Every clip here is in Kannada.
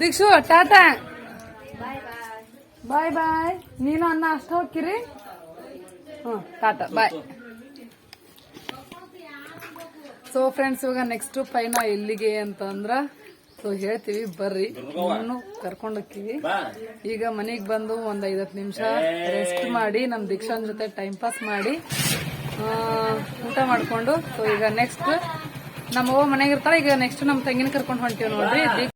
ದೀಕ್ಷು ಟಾಟಾ. ಬಾಯ್ ಬಾಯ್. ನೀನು ಅನ್ನ ಅಷ್ಟ ಹೋಗ್ಕಿರಿ ಹ್ಞೂ ಟಾಟಾ ಬಾಯ್. ಸೊ ಫ್ರೆಂಡ್ಸ್ ಇವಾಗ ನೆಕ್ಸ್ಟ್ ಪೈನ ಎಲ್ಲಿಗೆ ಅಂತಂದ್ರ ಸೊ ಹೇಳ್ತೀವಿ ಬರ್ರಿ. ಕರ್ಕೊಂಡೋಗ್ತೀವಿ ಕರ್ಕೊಂಡು ಹೋಗ್ತೀವಿ. ಈಗ ಮನೆಗೆ ಬಂದು ಒಂದ್ ಐದತ್ತು ನಿಮಿಷ ರೆಸ್ಟ್ ಮಾಡಿ ನಮ್ ದೀಕ್ಷಾನ್ ಜೊತೆ ಟೈಮ್ ಪಾಸ್ ಮಾಡಿ ಊಟ ಮಾಡ್ಕೊಂಡು ಸೊ ಈಗ ನೆಕ್ಸ್ಟ್ ನಮ್ಮ ಮನೆಗೆ ಈಗ ನೆಕ್ಸ್ಟ್ ನಮ್ ತಂಗಿನ ಕರ್ಕೊಂಡು ಹೊಂಟೀವಿ ನೋಡ್ರಿ.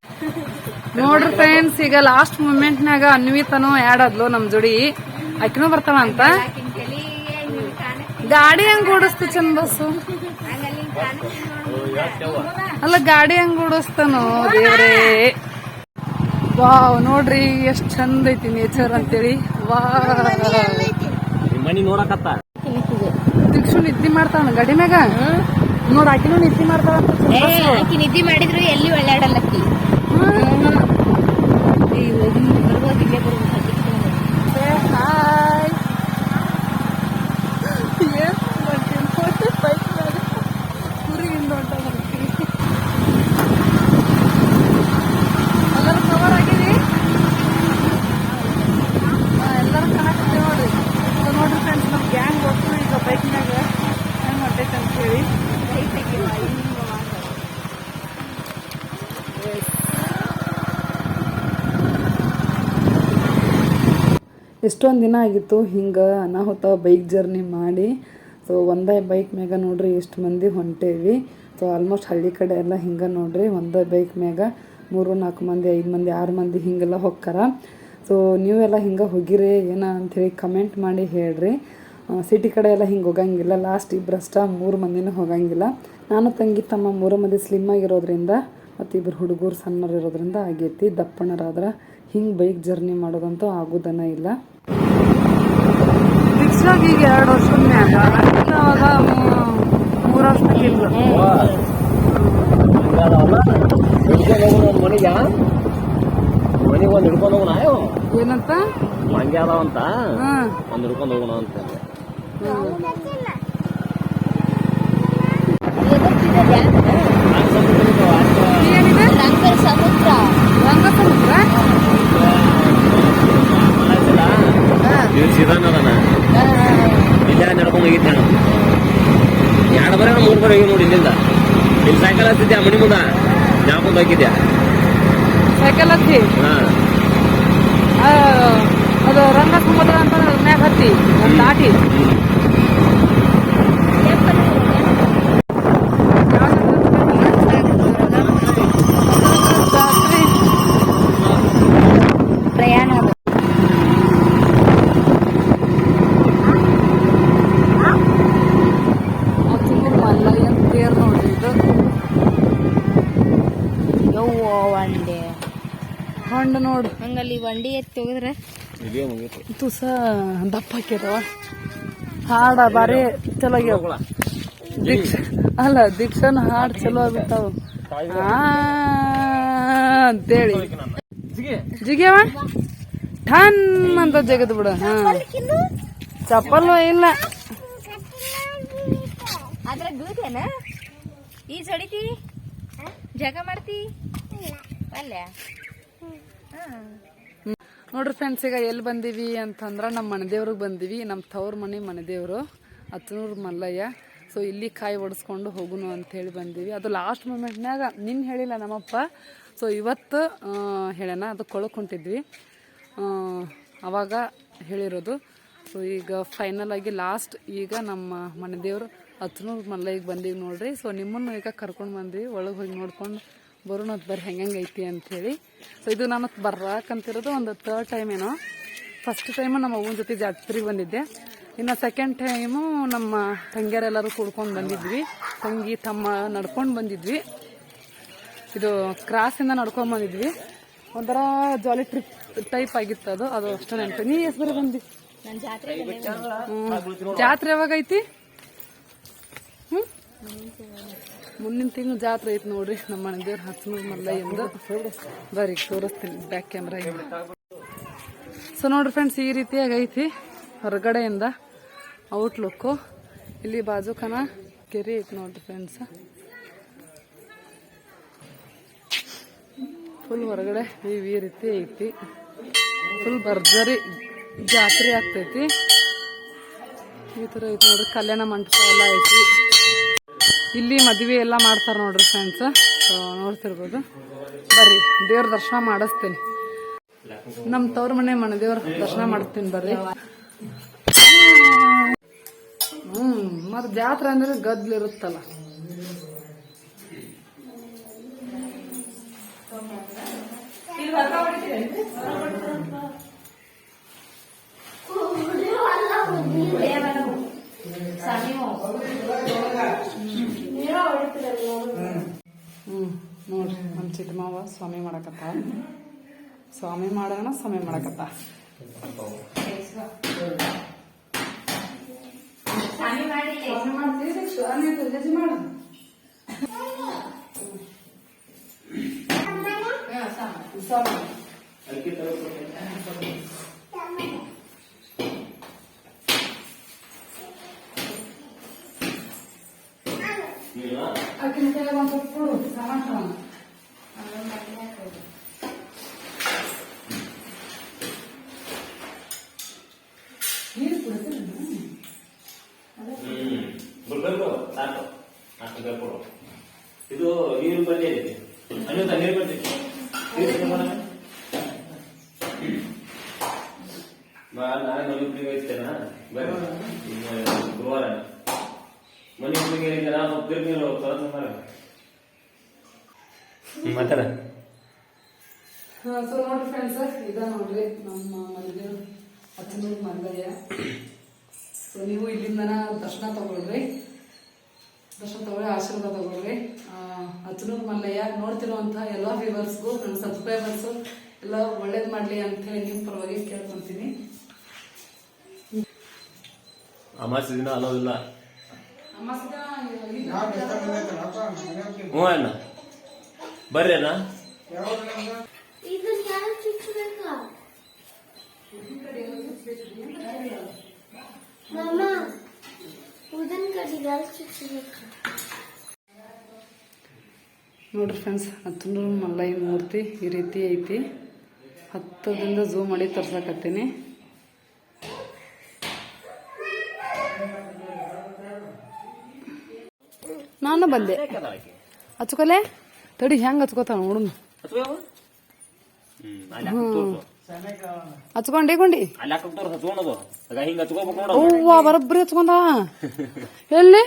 ನೋಡ್ರಿ ಫ್ರೆಂಡ್ಸ್ ಈಗ ಲಾಸ್ಟ್ ಮೂಮೆಂಟ್ನಾಗ ಅನ್ವಿತನು ಆಡ್ ಆದ್ಲು ನಮ್ ಜೋಡಿ. ಆಕಿನೂ ಬರ್ತಾವ ಅಂತ? ಗಾಡಿ ಹೆಂಗ್ ಓಡಿಸ್ತು ಚಂದ ಬಸ್ಸು? ಅಲ್ಲ ಗಾಡಿ ಹೆಂಗ್ ಓಡಿಸ್ತಾನೋ ದೇವ್ರೇ. ವಾವ್ ನೋಡ್ರಿ ಎಷ್ಟ್ ಚಂದ ಐತಿ ನೇಚರ್ ಅಂತೇಳಿ. ವಾ ನಿದ್ದಿ ನೋಡಕತ್ತ ದಿಕ್ಷು ನಿದ್ದೆ ಮಾಡ್ತಾನ ಗಾಡಿ ಮ್ಯಾಗ? ನೋಡ್ ಆಕಿನೂ ನಿದ್ದೆ ಮಾಡ್ತಾಳ ನಿದ್ದೆ ಮಾಡಿದ್ರು ಎಲ್ಲಿ ಒಳ್ಳಾಡಲ್ಲಕ್ಕಿ ಬರ್ಬೋದು ಇಲ್ಲೇ ಬರ್ಬೋದು Say hi. ಏನ್ ಮಾಡ್ತೀನಿ? ಹೋಗಿ bike ಮ್ಯಾಗ ಊರಿಗಿಂದ ಹೊಂಟಾಳ ಆಕಿ. ಎಲ್ಲರೂ cover ಆಗಿರಿ? ಹಾ, ಎಲ್ಲರೂ ಕಾಣಕತ್ತೀವಿ ನೋಡ್ರಿ So ನೋಡ್ರಿ ಫ್ರೆಂಡ್ಸ್ ನಮ್ ಗ್ಯಾಂಗ್ ಹೋಗ್ತೀವಿ ಈಗ ಬೈಕ್ನಾಗ ಹೆಂಗ್ ಹೊಂಟೈತೆ ಅಂತ ಹೇಳಿ ಎಷ್ಟೊಂದು ದಿನ ಆಗಿತ್ತು ಹಿಂಗೆ ಅನಾಹುತ ಬೈಕ್ ಜರ್ನಿ ಮಾಡಿ. ಸೊ ಒಂದೇ ಬೈಕ್ ಮ್ಯಾಗ ನೋಡ್ರಿ ಎಷ್ಟು ಮಂದಿ ಹೊಂಟೇವಿ. ಸೊ ಆಲ್ಮೋಸ್ಟ್ ಹಳ್ಳಿ ಕಡೆ ಎಲ್ಲ ಹಿಂಗೆ ನೋಡ್ರಿ, ಒಂದೇ ಬೈಕ್ ಮ್ಯಾಗ ಮೂರು, ನಾಲ್ಕು ಮಂದಿ, ಐದು ಮಂದಿ, ಆರು ಮಂದಿ ಹಿಂಗೆಲ್ಲ ಹೋಗ್ತಾರ ಸೊ ನೀವೆಲ್ಲ ಹಿಂಗೆ ಹೋಗಿರಿ, ಏನ ಅಂಥೇಳಿ ಕಮೆಂಟ್ ಮಾಡಿ ಹೇಳ್ರಿ. ಸಿಟಿ ಕಡೆ ಎಲ್ಲ ಹಿಂಗೆ ಹೋಗಂಗಿಲ್ಲ ಲಾಸ್ಟ್ ಇಬ್ಬರಷ್ಟ ಮೂರು ಮಂದಿನೂ ಹೋಗಂಗಿಲ್ಲ. ನಾನು ತಂಗಿ, ತಮ್ಮ ಮೂರು ಮಂದಿ ಸ್ಲಿಮ್ ಆಗಿರೋದ್ರಿಂದ ಮತ್ತು ಇಬ್ಬರು ಹುಡುಗರು ಸಣ್ಣರು ಇರೋದ್ರಿಂದ ಆಗೈತಿ ದಪ್ಪಣ್ಣರಾದ್ರೆ ಹಿಂಗೆ ಬೈಕ್ ಜರ್ನಿ ಮಾಡೋದಂತೂ ಆಗೋದನ್ನ ಇಲ್ಲ. ಫಿಕ್ಸ್ಡಾಗಿ ಈಗ ಎರಡು ವರ್ಷ ಅವಾಗ ಮೂರು ವರ್ಷ ಮನಿಗ? ಮನಿಗ್ ಒಂದ್ ಹಿಡ್ಕೊಂಡ್ ಹೋಗೋಣ ಏನಂತ? ಮಂಗ್ಯ ಅದಾವಂತ ಹಾಂ. ಒಂದ್ ಹಿಡ್ಕೊಂಡ್ ಹೋಗೋಣ ಅಂತ ಏನಿದೆ? ರಂಗರ ಸಮುದ್ರ ಸಮುದ್ರ ಸಿದಾನದಾನ ಇಲ್ಲ ನಡ್ಕೊಂಡ್ ಹೋಗಿದ್ದೆ ನಾನು. ಎರಡು ಬರ ಮೂರು ಬರ ಹೋಗಿ ನೋಡಿ ಇಲ್ಲಿಂದ. ಇಲ್ಲಿ ಸೈಕಲ್ ಹತ್ತಿದ್ದೆ ಮನಿ ಮುಂದ? ಜಾಕೊಂಡ್ ಹೋಗಿದ್ದೆ ಸೈಕಲ್ ಹತ್ತಿ ಅದು ರಂಗ ಸಮುದ್ರ ಅಂತ ಮ್ಯಾಗ ಹತ್ತಿ ದಾಟಿ ಜಾತ್ರೆ ಪ್ರಯಾಣ ಅದು. ಅದು ಮಲ್ಲಯ್ಯನ ತೇರ್ ನೋಡ್ರಿ ಇದು ಯವ್ವ ವಂಡೆ ಹಣ್ಣು ನೋಡು. ಹಂಗಲ್ಲಿ ವಂಡಿ ಎತ್ತಿ ಹೋಗಿದ್ರೆ. ತುಸ ದಪ್ಪ ಹಾಕ್ಯದವ. ಹಾಡ ಬಾರಿ ಚಲೋ ಆಗ್ಯಾವ ದೀಕ್ಷ. ಅಲ್ಲ ದೀಕ್ಷನ್ ಹಾಡ್ ಚಲೋ ಆಗ್ಬಿಟ್ಟಾವ. ಅಂತೇಳಿ. ಜಿಗ್ಯಾವ? ಠನ್ ಅಂತ ಜಗದ್ ಬಿಡ. ಹಾ. ಚಪ್ಪಲು ಇಲ್ಲ. ಈ ಬೀಳ್ತೇನ ಹೊಡಿತಿ ಜಗ ಮಾಡ್ತಿ? ಅಲ್ಲ? ನೋಡ್ರಿ ಫ್ರೆಂಡ್ಸ್ ಈಗ ಎಲ್ಲಿ ಬಂದೀವಿ ಅಂತಂದ್ರೆ ನಮ್ಮ ಮನೆದೇವ್ರಿಗೆ ಬಂದೀವಿ ನಮ್ಮ ತವ್ರ ಮನೆ ಮನೆದೇವರು ಹತ್ತನೂರು ಮಲ್ಲಯ್ಯ. ಸೊ ಇಲ್ಲಿ ಕಾಯಿ ಒಡಿಸ್ಕೊಂಡು ಹೋಗುನು ಅಂತ ಹೇಳಿ ಬಂದೀವಿ. ಅದು ಲಾಸ್ಟ್ ಮೂಮೆಂಟ್ನಾಗ ನಿನ್ನ ಹೇಳಿಲ್ಲ ನಮ್ಮಪ್ಪ. ಸೊ ಇವತ್ತು ಹೇಳೋಣ, ಅದು ಕೊಳಕೊಂಟಿದ್ವಿ ಅವಾಗ ಹೇಳಿರೋದು. ಸೊ ಈಗ ಫೈನಲ್ ಆಗಿ ಲಾಸ್ಟ್ ಈಗ ನಮ್ಮ ಮನೆದೇವ್ರು ಹತ್ತನೂರು ಮಲ್ಲಯ್ಯಗೆ ಬಂದೀವಿ ನೋಡ್ರಿ. ಸೊ ನಿಮ್ಮನ್ನು ಈಗ ಕರ್ಕೊಂಡು ಬಂದ್ವಿ. ಒಳಗೆ ಹೋಗಿ ನೋಡ್ಕೊಂಡು ಬರೋಣ ಬರ್ರಿ ಹೆಂಗೆ ಐತಿ ಅಂಥೇಳಿ ಸೊ ಇದು ನಾನು ಬರ್ರಾಕಂತಿರೋದು ಒಂದು ತರ್ಡ್ ಟೈಮ್ ಏನೋ. ಫಸ್ಟ್ ಟೈಮು ನಮ್ಮ ಅವ್ವನ ಜೊತೆ ಜಾತ್ರೆಗೆ ಬಂದಿದ್ದೆ. ಇನ್ನು ಸೆಕೆಂಡ್ ಟೈಮು ನಮ್ಮ ತಂಗಿಯರೆಲ್ಲರೂ ಕೂಡ್ಕೊಂಡು ಬಂದಿದ್ವಿ. ತಂಗಿ ತಮ್ಮ ನಡ್ಕೊಂಡು ಬಂದಿದ್ವಿ. ಇದು ಕ್ರಾಸಿಂದ ನಡ್ಕೊಂಡು ಬಂದಿದ್ವಿ. ಒಂಥರ ಜಾಲಿ ಟ್ರಿಪ್ ಟೈಪ್ ಆಗಿತ್ತು ಅದು. ಅದು ಅಷ್ಟು ನೆನಪು. ನೀ ಎಸ್ ಬರೀ ಬಂದಿ? ಜಾತ್ರೆ ಯಾವಾಗ ಐತಿ? ಹ್ಮ್. ಮುಂದಿನ ತಿಂಗಳು ಜಾತ್ರೆ ಐತಿ ನೋಡ್ರಿ, ನಮ್ಮ ಮನೆ ದೇವ್ರ ಹತ್ತನೂರು ಮಲ್ಲಯ್ಯಂದು ಬರ್ರಿ, ತೋರಿಸ್ತೀನಿ ಬ್ಯಾಕ್ ಕ್ಯಾಮ್ರಾ ಸೊ ನೋಡ್ರಿ ಫ್ರೆಂಡ್ಸ್ ಈ ರೀತಿಯಾಗಿ ಐತಿ ಹೊರಗಡೆಯಿಂದ ಔಟ್ಲುಕ್ಕು ಇಲ್ಲಿ ಬಾಜುಕನ ಕೆರೆ ಐತಿ ನೋಡ್ರಿ ಫ್ರೆಂಡ್ಸ್ ಫುಲ್ ಹೊರಗಡೆ ಈ ರೀತಿ ಐತಿ. ಫುಲ್ ಭರ್ಜರಿ ಜಾತ್ರೆ ಆಗ್ತೈತಿ. ಈ ಥರ ಐತಿ ನೋಡ್ರಿ, ಕಲ್ಯಾಣ ಮಂಟಪ ಎಲ್ಲ ಐತಿ. ಇಲ್ಲಿ ಮದುವೆ ಎಲ್ಲ ಮಾಡ್ತಾರೆ ನೋಡ್ರಿ ಫ್ರೆಂಡ್ಸ್ ನೋಡ್ತಿರ್ಬೋದು. ಬರ್ರಿ, ದೇವ್ರ ದರ್ಶನ ಮಾಡಿಸ್ತೀನಿ. ನಮ್ಮ ತವ್ರ ಮನೆ ಮನೆ ದೇವ್ರ ದರ್ಶನ ಮಾಡಿಸ್ತೀನಿ ಬರ್ರಿ. ಹ್ಮ್ ಮತ್ ಜಾತ್ರೆ ಅಂದ್ರೆ ಗದ್ಲು ಹ್ಮ್. ನೋಡ್ರಿ ನಮ್ಮ ಚಿಕ್ಕ ಮಾವ ಸ್ವಾಮಿ ಮಾಡಕತ್ತ. ಸ್ವಾಮಿ ಮಾಡೋಣ ಸ್ವಾಮಿ ಮಾಡಕತ್ತ. ಸ್ವಾಮಿ ಮಾಡ್ತೀವಿ ಸ್ವಾಮಿ ಪೂಜೆ ಮಾಡು ಸ್ವಾಮಿ ಆಕಿನ ಕೈಯಾಗ ಒಂದ್ ಸ್ವಲ್ಪ ಕೊಡು ಸಾಮಾನ್ ತಗೊಂಡು. ನೀರು ಕುಡಿತೀರಿ ಬರ್ಬೇಕು ಸಾಕು ಇದು ನೀರು ಬಗ್ಗೆ ಇದೆ. ಅನಿತ ನೀರು ಬಗ್ಗೆ ನಾನು ಮನೆ ಉಪ್ಪಿಗೆ ಗುರುವಾರ. ಮನೆ ಉಪ್ಪಿಗೆ ಐತೆ ನಾನು ಉಪ್ಪಿಗೆ ನೀರು ತಗೊಂಡ್ ಮಾತಾಡ. ಸೊ ನೋಡ್ರಿ ಫ್ರೆಂಡ್ಸ್ ಇದ ನೋಡ್ರಿ ನಮ್ಮ ಮದುವೆ ಮಂಗಯ್ಯ. ಸೊ ನೀವು ಇಲ್ಲಿಂದನ ದರ್ಶನ ತಗೊಳ್ರಿ. ದರ್ಶನ ತಗೊಳ್ಳಿ ಆಶೀರ್ವಾದ ತಗೊಳ್ರಿ ಹತ್ತನೂರು ಮಲ್ಲಯ್ಯ ನೋಡ್ತಿರುವಂತಹ ಎಲ್ಲ ವ್ಯೂವರ್ಸ್ಗೂ ನನ್ನ ಸಬ್ಸ್ಕ್ರೈಬರ್ಸು ಎಲ್ಲ ಒಳ್ಳೇದು ಮಾಡಲಿ ಅಂತ ಹೇಳಿ ನಿಮ್ಮ ಪರವಾಗಿ ಕೇಳ್ಕೊಂತೀನಿ. ಅಮಾಸಿ ದಿನ ಅನ್ನೋದಿಲ್ಲ. ಹ್ಞೂ ಅಣ್ಣ. ಬರ್ರಿ ಅಣ್ಣ. ನೋಡ್ರಿ ಫ್ರೆಂಡ್ಸ್ ಹತ್ತನೂರು ಮಲ್ಲಯ್ಯ ಮೂರ್ತಿ ಈ ರೀತಿ ಐತಿ. ಹತ್ತದಿಂದ ಝೂಮ್ ಮಾಡಿ ತರ್ಸಕತ್ತೀನಿ. ನಾನು ಬಂದೆ. ಹಚ್ಕೊಲೆ? ತಡಿ ಹೆಂಗ್ ಹಚ್ಕೋತಾನ ನೋಡು ಹ್ಮ್. ಹಚ್ಕೊಂಡಿ ಗುಂಡಿ. ಹೂವಾ ಬರಬ್ರಿ ಹಚ್ಕೊಂಡ? ಎಲ್ಲಿ?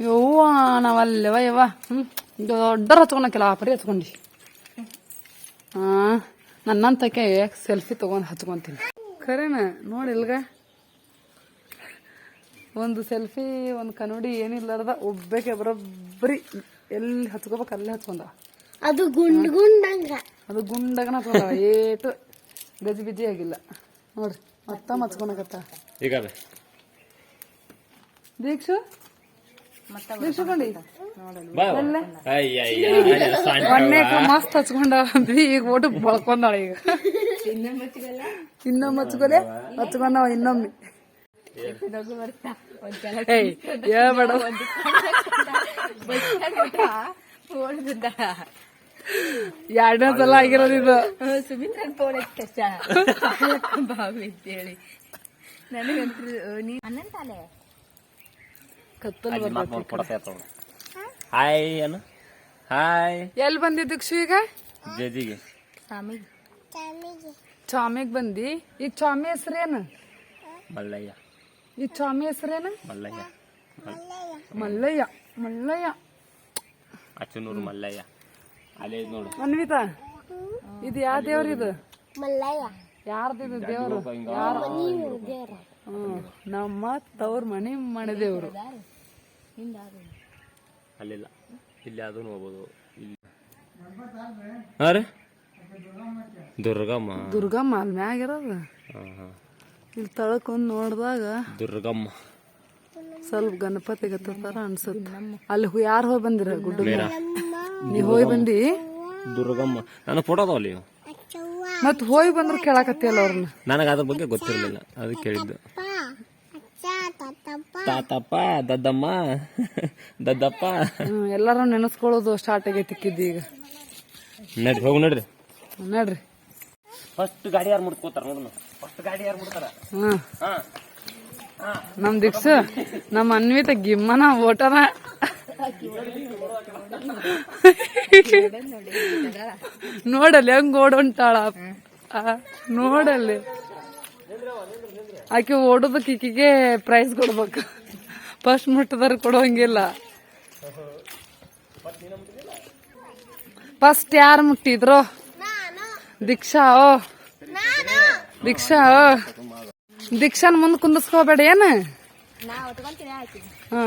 ಯವ್ವ ನಾವಲ್ಲವ ಯವ್ವ. ಹ್ಮ್. ದೊಡ್ಡರ ಹಚ್ಕೊಳಕಿಲ್ಲ ಆ ಪರಿ ಹಚ್ಕೊಂಡಿ. ಹಾ ನನ್ನಂತಕ್ಕೆ ಸೆಲ್ಫಿ ತಗೊಂಡ್ ಹಚ್ಕೊಂತೀನಿ. ಖರೇನ ನೋಡಿ ಇಲ್ಗ. ಒಂದು ಸೆಲ್ಫಿ ಒಂದು ಕನ್ನಡಿ ಏನಿಲ್ಲಾರ್ದ ಒಬ್ಬಕ್ಕೆ ಬರೋಬ್ಬರಿ. ಎಲ್ಲಿ ಹಚ್ಕೋಬೇಕು ಅಲ್ಲೇ ಹಚ್ಕೊಂಡ. ಅದು ಗುಂಡ್ ಗುಂಡಂಗ ಅದು ಗುಂಡಗನ ಏಟು ಗಜಿ ಗಜಿಬಿಜಿ ಆಗಿಲ್ಲ. ನೋಡ್ರಿ ಮತ್ತ ಹಚ್ಕೊಳಕತ್ತ ಈಗ ದೀಕ್ಷು? ದೀಕ್ಷು ಮೊನ್ನೆ ಮಸ್ತ್ ಹಚ್ಕೊಂಡ ಅಂದ್ವಿ ಈಗ ಓಟು ಬಳ್ಕೊಂಡಾಳ ಈಗ. ಇನ್ನೊಮ್ಮೆ ಹಚ್ಕೊಲೆ ಹಚ್ಕೊಂಡವ ಇನ್ನೊಮ್ಮೆ. ಹೇಳ್ಬೇಡ. ಎರಡನೇ ಸಲ ಆಗಿರೋದು ಇದು. ಸುಮಿತ್ರನ್ ಫೋನ್ ಕಷ್ಟ ಬಾವಿ ಅಂತೇಳಿ ನನಗಂತೂ ನೀ ಅನ್ನಂತಾಲೆ ಕತ್ತಲ್ ಬರ್ತೈತಿ ಹಾಯ್ ಅಣ್ಣ ಹಾಯ್ ಎಲ್ಲಿ ಬಂದಿದ್ದು ಈಗ? ಜಜಿಗೆ. ಸ್ವಾಮಿ. ಚಾಮಿಗ್ ಬಂದಿ. ಈ ಚಾಮಿ ಹೆಸ್ರೇನು? ಮಲ್ಲಯ್ಯ. ಈ ಚಾಮಿ ಹೆಸರೇನು? ಮಲ್ಲಯ್ಯ. ಮಲ್ಲಯ್ಯ. ಮಲ್ಲಯ್ಯ. ಅಚ್ಚನೂರು ಮಲ್ಲಯ್ಯ. ಅನ್ವಿತಾ ಇದು ಯಾವ ದೇವ್ರ ಇದು? ಮಲ್ಲಯ್ಯ. ಯಾರ್ದು ಇದು ದೇವ್ರು? ಹ್ಮ್. ನಮ್ಮ ತವ್ರ ಮನೆ ಮನೆ ದೇವ್ರು. ಅಲ್ಲಿಲ್ಲ. ಇಲ್ಲಿ ಅದು ನೋಡ್ಬೋದು. ಇಲ್ಲಿ. ಹಾ ರೀ? ದುರ್ಗಮ್ಮ. ದುರ್ಗಮ್ಮ ಅಲ್ಲಿ ಮ್ಯಾಗಿರೋದು ಇಲ್ಲಿ ತಳಕೊಂಡ್ ನೋಡಿದಾಗ ದುರ್ಗಮ್ಮ. ಸ್ವಲ್ಪ ಗಣಪತಿ ಗತ್ತಾರ ಅನ್ಸುತ್ತೆ. ಅಲ್ಲಿ ಯಾರು ಹೋಗಿ ಬಂದಿರ? ಗುಡ್ಡ ನೀ ಹೋಗಿ ಬಂದಿ? ದುರ್ಗಮ್ಮ. ನನ್ನ ಫೋಟೋ ಅದಾವಲ್ಲಿ ಇವು. ಮತ್ ಹೋಗಿ ಬಂದ್ರು ಕೇಳಾಕತ್ತಿಯಲ್ಲ ಅವ್ರನ್ನ? ನನಗೆ ಅದ್ರ ಬಗ್ಗೆ ಗೊತ್ತಿರಲಿಲ್ಲ ಅದಕ್ಕೆ ಕೇಳಿದ್ದು. ತಾತಪ್ಪ ದದ್ದಮ್ಮ ದದ್ದಪ್ಪ. ಎಲ್ಲಾರು ನೆನೆಸ್ಕೊಳ್ಳೋದು ಸ್ಟಾರ್ಟ್ ತಿಕ್ಕಿದ್ದು ಈಗ. ನಡ್ರಿ ಹೋಗಿ ನಡ್ರಿ. ನಡ್ರಿ. ಫಸ್ಟ್ ಗಾಡಿ ಯಾರು ಮುಡ್ಕೋತಾರ ನೋಡೋಣ ಫಸ್ಟ್ ಗಾಡಿ ಯಾರು ಮುಡ್ತಾರ ನಮ್ ದಿಕ್ಸು ನಮ್ಮ ಅನ್ವಿತ ಗಿಮ್ಮನ ಓಟನ ನೋಡಲ್ಲಿ ಹೆಂಗ್ ಓಡೊಂಟಾಳ? ಆ, ನೋಡಲ್ಲಿ. ಆಕೆ ಓಡೋದಕ್ಕೆ ಈಕಿಗೆ ಪ್ರೈಸ್ ಕೊಡ್ಬೇಕು. ಫಸ್ಟ್ ಮುಟ್ಟದಾರ ಕೊಡೋಂಗಿಲ್ಲ. ಫಸ್ಟ್ ಯಾರು ಮುಟ್ಟಿದ್ರು? ದೀಕ್ಷಾ ಓ. ದೀಕ್ಷಾ ಓ. ದೀಕ್ಷಾನ್ ಮುಂದೆ ಕುಂದಿಸ್ಕೋಬೇಡ ಏನು? ಹಾ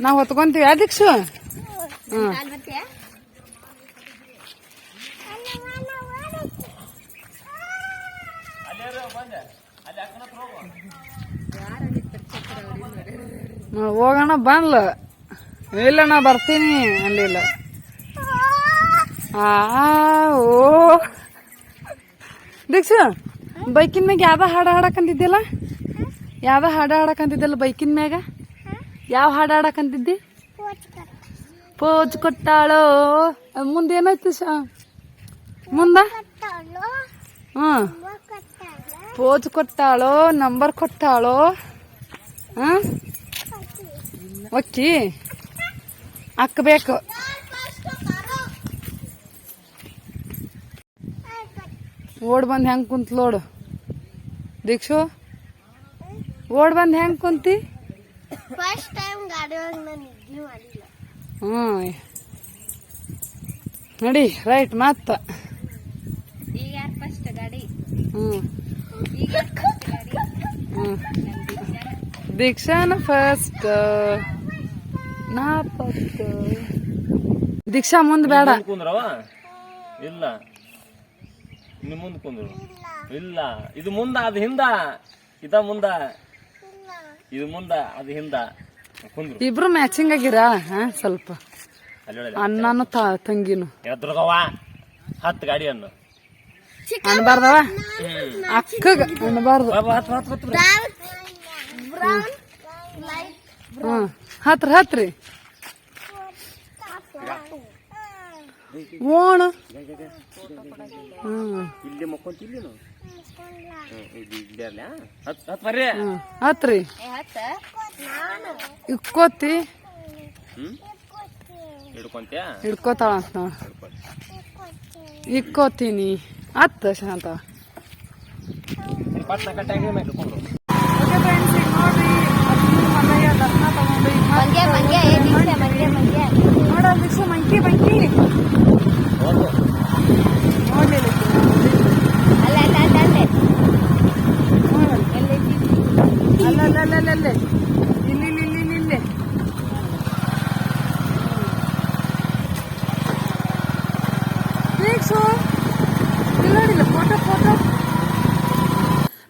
ನಾವ್ ಹೊತ್ಕೊಂತೀವಿ ಯಾ ದೀಕ್ಷು ಹ್ಮ್ ಕಾಲ್ ಬರ್ತೀಯಾ ನಾವ್ ಹೋಗೋಣ ಬಂದ್ಲ. ಇಲ್ಲ ನಾ ಬರ್ತೀನಿ ಅಲ್ಲಿಲ್ಲ ಓ. ದೀಕ್ಷ, ಬೈಕಿನ ಮ್ಯಾಗ ಯಾವ ಹಾಡ ಹಾಡಕಂತಿದ್ದಿಲ್ಲ? ಯಾವ ಹಾಡ ಹಾಡಕಂತಿದ್ದಿಲ್ಲ ಬೈಕಿನ ಮ್ಯಾಗ? ಯಾವ ಹಾಡ ಹಾಡಕಂತಿದ್ದಿ? ಪೋಜ್ ಕೊಟ್ಟಾಳೋ? ಮುಂದೆ ಏನಾಯ್ತು ಶ? ಮುಂದ? ಹ್ಮ್ ಪೋಜ್ ಕೊಟ್ಟಾಳೋ, ನಂಬರ್ ಕೊಟ್ಟಾಳು? ಹ? ಒಕ್ಕಿ? ಹಾಕ್ಬೇಕು ಓಡ್ ಬಂದ್ ಹೆಂಗ್ ಕುಂತ್ ನೋಡು. ದೀಕ್ಷು, ಓಡ್ ಬಂದ್ ಹೆಂಗ್ ಕುಂತಿ? ಫಸ್ಟ್ ಟೈಮ್ ಗಾಡಿ ಹ್ಮ್. ನಡಿ ರೈಟ್ ಮತ್ತ ಈಗ ಯಾರು ಫಸ್ಟ್ ಗಾಡಿ? ಹ್ಮ್. ಈಗ ಯಾರ್ first ಗಾಡಿ? ಹ್ಮ್. ನಮ್ ದೀಕ್ಷಾನ. ಫಸ್ಟ್ ನಾ ಫಸ್ಟ್ ದೀಕ್ಷಾ ಮುಂದೆ ಬೇಡ. ಮುಂದ್ ಕುಂದ್ರವ? ಇಲ್ಲ. ನಿಮ್ ಮುಂದೆ ಕುಂದ್ರು. ಇಲ್ಲ. ಇದು ಮುಂದ ಅದು ಹಿಂದ. ಇದ ಮುಂದ. ಇದು ಮುಂದ ಅದು ಹಿಂದ. ಇಬ್ರು ಮ್ಯಾಚಿಂಗ್ ಆಗಿರಾ? ಹಾ ಸ್ವಲ್ಪ. ಅಣ್ಣನು ತ- ತಂಗಿನು. ಹತ್ತು ಗಾಡಿ ಅನ್ನು. ಅನ್ಬಾರ್ದವ ಅಕ್ಕಗ ಅನ್ಬಾರ್ದು ಹ್ಮ್ ಹತ್ರ ಹತ್ರಿ ಓಣ. ಹ್ಮ್. ಹತ್ರಿ. ಇಕ್ಕೋತಿ. ಹಿಡ್ಕೋತಾಳ ಅಂತ ಇಕ್ಕೋತೀನಿ. ಹತ್ತ ಶಾಂತ. ಪಟ್ಟ ಮಂಕಿ ಹಿಡ್ಕೊಂಡು ಮಂಗ್ಯ ಮಂಗ್ಯ ಏ ದೀಕ್ಷಾ ಮಂಗ್ಯ ಮಂಗ್ಯ ನೋಡ ದೀಕ್ಷಾ ಮಂಕಿ ಮಂಕಿ ಹೋಗು ನೋಡ್ಲಿಲ್ಲ ಅಲ್ಲ ಅಲ್ಲ ಅಲ್ಲ ಅಲ್ಲೇ ಎಲ್ಲೈತಿ ಇಲ್ಲಿ ಇಲ್ಲಿ ಇಲ್ಲಿ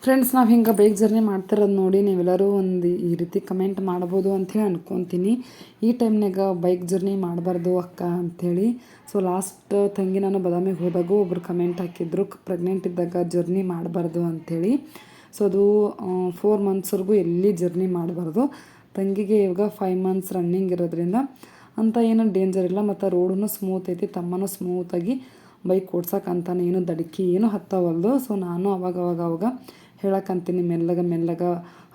ಫ್ರೆಂಡ್ಸ್ ನಾವು ಹಿಂಗೆ ಬೈಕ್ ಜರ್ನಿ ಮಾಡ್ತಿರೋದು ನೋಡಿ ನೀವೆಲ್ಲರೂ ಒಂದು ಈ ರೀತಿ ಕಮೆಂಟ್ ಮಾಡ್ಬೋದು ಅಂಥೇಳಿ ಅಂದ್ಕೊತೀನಿ ಈ ಟೈಮ್ನಾಗ ಬೈಕ್ ಜರ್ನಿ ಮಾಡಬಾರ್ದು ಅಕ್ಕ ಅಂಥೇಳಿ ಸೊ ಲಾಸ್ಟ್ ತಂಗಿ ನಾನು ಬದಾಮಿಗೆ ಹೋದಾಗೂ ಒಬ್ಬರು ಕಮೆಂಟ್ ಹಾಕಿದ್ರು ಪ್ರೆಗ್ನೆಂಟ್ ಇದ್ದಾಗ ಜರ್ನಿ ಮಾಡಬಾರ್ದು ಅಂಥೇಳಿ ಸೊ ಅದು ಫೋರ್ ಮಂತ್ಸ್ವರೆಗೂ ಎಲ್ಲಿ ಜರ್ನಿ ಮಾಡಬಾರ್ದು. ತಂಗಿಗೆ ಇವಾಗ ಫೈವ್ ಮಂತ್ಸ್ ರನ್ನಿಂಗ್ ಇರೋದ್ರಿಂದ ಅಂತ ಏನು ಡೇಂಜರ್ ಇಲ್ಲ. ಮತ್ತು ರೋಡೂ ಸ್ಮೂತ್ ಐತಿ, ತಮ್ಮನೂ ಸ್ಮೂತಾಗಿ ಬೈಕ್ ಓಡ್ಸಕ್ಕಂತಾನೆ ಏನು ದಡಕಿ ಏನು ಹತ್ತವಲ್ದು. ಸೊ ನಾನು ಅವಾಗ ಅವಾಗ ಅವಾಗ ಹೇಳಕ್ಕಂತೀನಿ, ಮೆಲ್ಲಗ ಮೆಲ್ಲಗ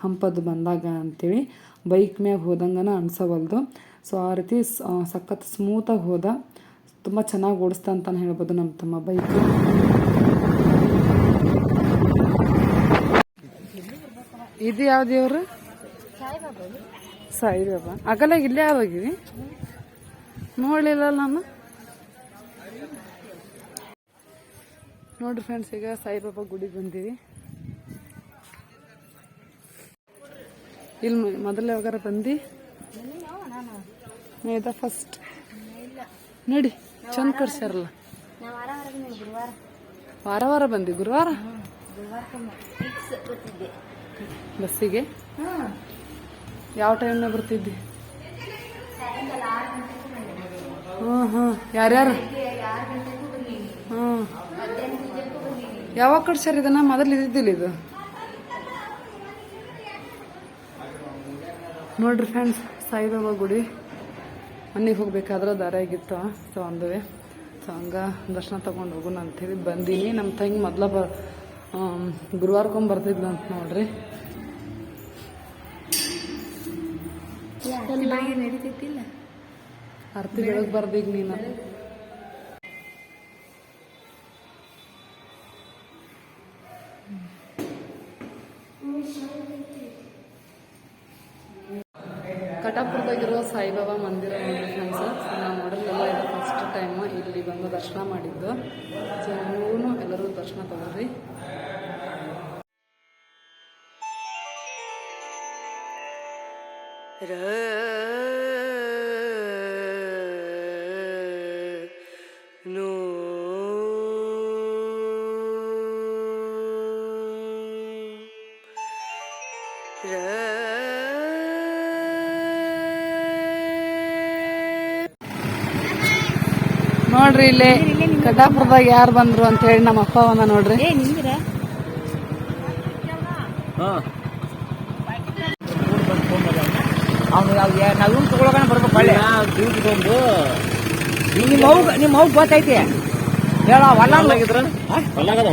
ಹಂಪದು ಬಂದಾಗ ಅಂತೇಳಿ ಬೈಕ್ ಮ್ಯಾಗ ಹೋದಂಗನ ಅನ್ಸವಲ್ದು. ಸೊ ಆ ರೀತಿ ಸಖತ್ ಸ್ಮೂತಾಗಿ ಹೋದ. ತುಂಬ ಚೆನ್ನಾಗಿ ಓಡಿಸ್ತಾ ಅಂತಲೇ ಹೇಳ್ಬೋದು ನಮ್ಮ ತಮ್ಮ ಬೈಕ್ ಇದು ಯಾವ ದೇವ್ರು ಸಾಯಿಬಾಬಾ. ಅಗಲಾಗ ಇಲ್ಲೇ ಯಾವಾಗಿವಿ ನೋಡಲಿಲ್ಲ ನಾನು? ನೋಡ್ರಿ ಫ್ರೆಂಡ್ಸ್ ಈಗ ಸಾಯಿಬಾಬಾ ಗುಡಿಗೆ ಬಂದೀವಿ ಇಲ್ಲಿ ಮೊದಲೇ ಯಾವಾಗಾರ ಬಂದಿ? ಇದ ಫಸ್ಟ್ ನೋಡಿ, ಚಂದ ಕಟ್ಸ್ಯಾರಲ್ಲ ನಾ ವಾರ ವಾರ ಬಂದಿ, ಗುರುವಾರ? ಬಸ್ಸಿಗೆ? ಯಾವ ಟೈಮ್ನಾಗ ಬರ್ತಿದ್ದಿ? ಹ್ಞೂ ಹ್ಞೂ ಯಾರ್ಯಾರು? ಹ್ಞೂ ಯಾವಾಗ ಸರ್ ಇದನ್ನ? ಮೊದಲು ಇದ್ದಿದ್ದಿಲ್ಲ ಇದು. ನೋಡ್ರಿ ಫ್ರೆಂಡ್ಸ್ ಸಾಯಿಬಾಬಾ ಗುಡಿ. ಮನೆಗೆ ಹೋಗ್ಬೇಕಾದ್ರೆ ದಾರ ಆಗಿತ್ತು ಸೊ ಅಂದವೆ ಸೊ ಹಂಗ ದರ್ಶನ ತೊಗೊಂಡು ಹೋಗೋಣ ಅಂಥೇಳಿ ಬಂದೀನಿ. ನಮ್ಮ ತಂಗಿ ಮೊದಲ ಬ ಗುರುವಾರಕ್ಕೊಮ್ಮೆ ಬರ್ತಿದ್ಲು ಅಂತ ನೋಡ್ರಿ. ಅರ್ಥ ಬೆಳಗ್ಗೆ ಬರ್ದೀಗ ನೀನು. ಕಟಾಪುರದಾಗಿರೋ ಸಾಯಿಬಾಬಾ ಮಂದಿರ ನೋಡ್ರಿ ಫ್ರೆಂಡ್ಸ್ ನಾವು ನೋಡಲೆಲ್ಲ ಇದು ಫಸ್ಟ್ ಟೈಮ್ ಇಲ್ಲಿ ಬಂದು ದರ್ಶನ ಮಾಡಿದ್ದು. ಸೊ ಎಲ್ಲರೂ ದರ್ಶನ ತಗೋರಿ ನೋಡ್ರಿ ಇಲ್ಲಿ ಕಟಾಪುರದಾಗ ಯಾರು ಬಂದ್ರು ಅಂತ ಹೇಳಿ ನಮ್ಮ ಅಪ್ಪ ಬಂದ ನೋಡ್ರಿ. ಅವ್ನು ನಾವು ಇವ್ನು ತಗೊಳಕನ ಬರ್ಬೇಕು ಒಳ್ಳೆ ಡ್ಯೂಟಿ ಬಂದು. ನಿಮ್ಮ ಅವ್ಗ ನಿಮ್ಮ ಅವ್ಗ ಗೊತ್ತೈತಿ. ಹೇಳ ಹೊಲ ಹೊಲ್ಲಾಗದ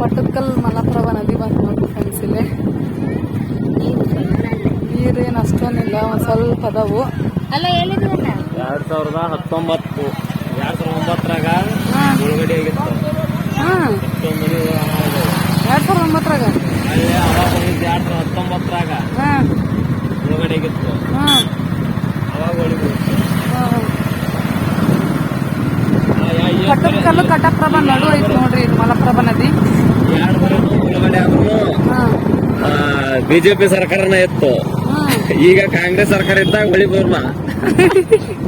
ಪಟ್ಟದಕಲ್ ಮಲಪ್ರಭಾ ನದಿ ಬಂತು ನೋಡಿ ಫ್ರೆಂಡ್ಸ್ ಇಲ್ಲಿ. ನೀರೇನು ಅಷ್ಟೊಂದಿಲ್ಲ ಒಂದು ಸ್ವಲ್ಪ ಅದಾವು. ಅಲ್ಲ ಎರಡ್ ಸಾವಿರದ ಹತ್ತೊಂಬತ್ತು ಎರಡ್ ಸಾವಿರದ ಒಂಬತ್ತರಾಗ ಹಾ. ಮುಳುಗಡೆ ಆಗಿತ್ತು ಹಾಂ ಎಷ್ಟೊಂದು ಮನೆ ಹಾಳಾಗ್ಯಾವ. ಎರಡು ಸಾವಿರದ ಒಂಬತ್ತರಾಗ ಅಲ್ಲಿ ಅವಾಗ ಬಂದಿದ್ದು ಎರಡ್ ಸಾವಿರದ ಹತ್ತೊಂಬತ್ತರಾಗ ಹಾಂ ಹಾಂ. ಅವಾಗ ಒಳಗೆ ಕಟಪ್ರಭಾ ನಡು ಐತಿ ನೋಡ್ರಿ ಇದು ಮಲಪ್ರಭಾ ನದಿ. ಎರಡು ಬರೋ ಆದ್ರೂ ಬಿಜೆಪಿ ಸರ್ಕಾರನ ಇತ್ತು ಈಗ ಕಾಂಗ್ರೆಸ್ ಸರ್ಕಾರ ಇದ್ದಾಗ ಬಳಿ ಬರ್ಲ ಹಾಂ